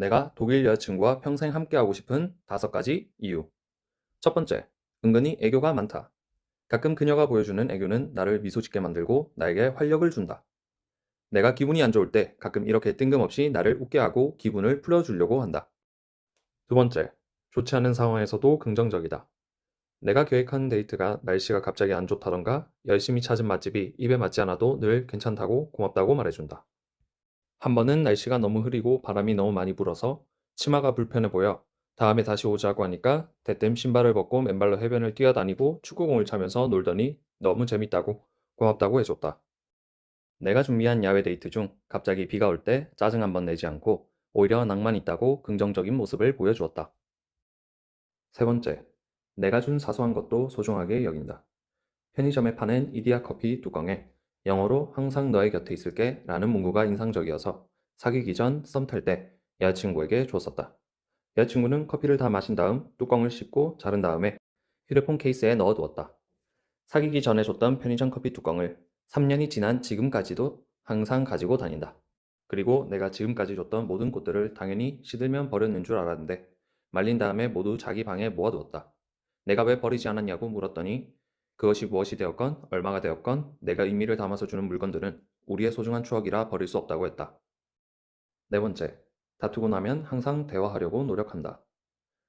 내가 독일 여자친구와 평생 함께하고 싶은 다섯 가지 이유. 첫 번째, 은근히 애교가 많다. 가끔 그녀가 보여주는 애교는 나를 미소 짓게 만들고 나에게 활력을 준다. 내가 기분이 안 좋을 때 가끔 이렇게 뜬금없이 나를 웃게 하고 기분을 풀어주려고 한다. 두 번째, 좋지 않은 상황에서도 긍정적이다. 내가 계획한 데이트가 날씨가 갑자기 안 좋다던가 열심히 찾은 맛집이 입에 맞지 않아도 늘 괜찮다고 고맙다고 말해준다. 한 번은 날씨가 너무 흐리고 바람이 너무 많이 불어서 치마가 불편해 보여 다음에 다시 오자고 하니까 대뜸 신발을 벗고 맨발로 해변을 뛰어다니고 축구공을 차면서 놀더니 너무 재밌다고 고맙다고 해줬다. 내가 준비한 야외 데이트 중 갑자기 비가 올 때 짜증 한번 내지 않고 오히려 낭만 있다고 긍정적인 모습을 보여주었다. 세 번째, 내가 준 사소한 것도 소중하게 여긴다. 편의점에 파는 이디야 커피 뚜껑에 영어로 항상 너의 곁에 있을게 라는 문구가 인상적이어서 사귀기 전 썸 탈 때 여자친구에게 줬었다. 여자친구는 커피를 다 마신 다음 뚜껑을 씹고 자른 다음에 휴대폰 케이스에 넣어두었다. 사귀기 전에 줬던 편의점 커피 뚜껑을 3년이 지난 지금까지도 항상 가지고 다닌다. 그리고 내가 지금까지 줬던 모든 꽃들을 당연히 시들면 버렸는 줄 알았는데 말린 다음에 모두 자기 방에 모아두었다. 내가 왜 버리지 않았냐고 물었더니 그것이 무엇이 되었건 얼마가 되었건 내가 의미를 담아서 주는 물건들은 우리의 소중한 추억이라 버릴 수 없다고 했다. 네 번째, 다투고 나면 항상 대화하려고 노력한다.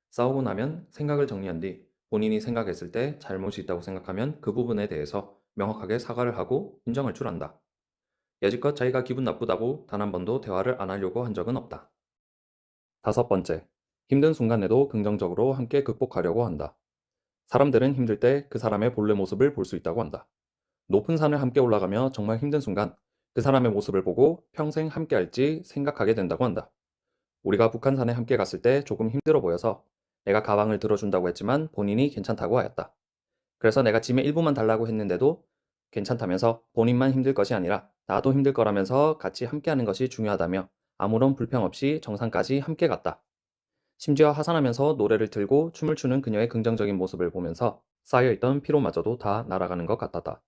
싸우고 나면 생각을 정리한 뒤 본인이 생각했을 때 잘못이 있다고 생각하면 그 부분에 대해서 명확하게 사과를 하고 인정할 줄 안다. 여지껏 자기가 기분 나쁘다고 단 한 번도 대화를 안 하려고 한 적은 없다. 다섯 번째, 힘든 순간에도 긍정적으로 함께 극복하려고 한다. 사람들은 힘들 때 그 사람의 본래 모습을 볼 수 있다고 한다. 높은 산을 함께 올라가며 정말 힘든 순간 그 사람의 모습을 보고 평생 함께 할지 생각하게 된다고 한다. 우리가 북한산에 함께 갔을 때 조금 힘들어 보여서 내가 가방을 들어준다고 했지만 본인이 괜찮다고 하였다. 그래서 내가 짐의 일부만 달라고 했는데도 괜찮다면서 본인만 힘들 것이 아니라 나도 힘들 거라면서 같이 함께하는 것이 중요하다며 아무런 불평 없이 정상까지 함께 갔다. 심지어 하산하면서 노래를 틀고 춤을 추는 그녀의 긍정적인 모습을 보면서 쌓여있던 피로마저도 다 날아가는 것 같았다.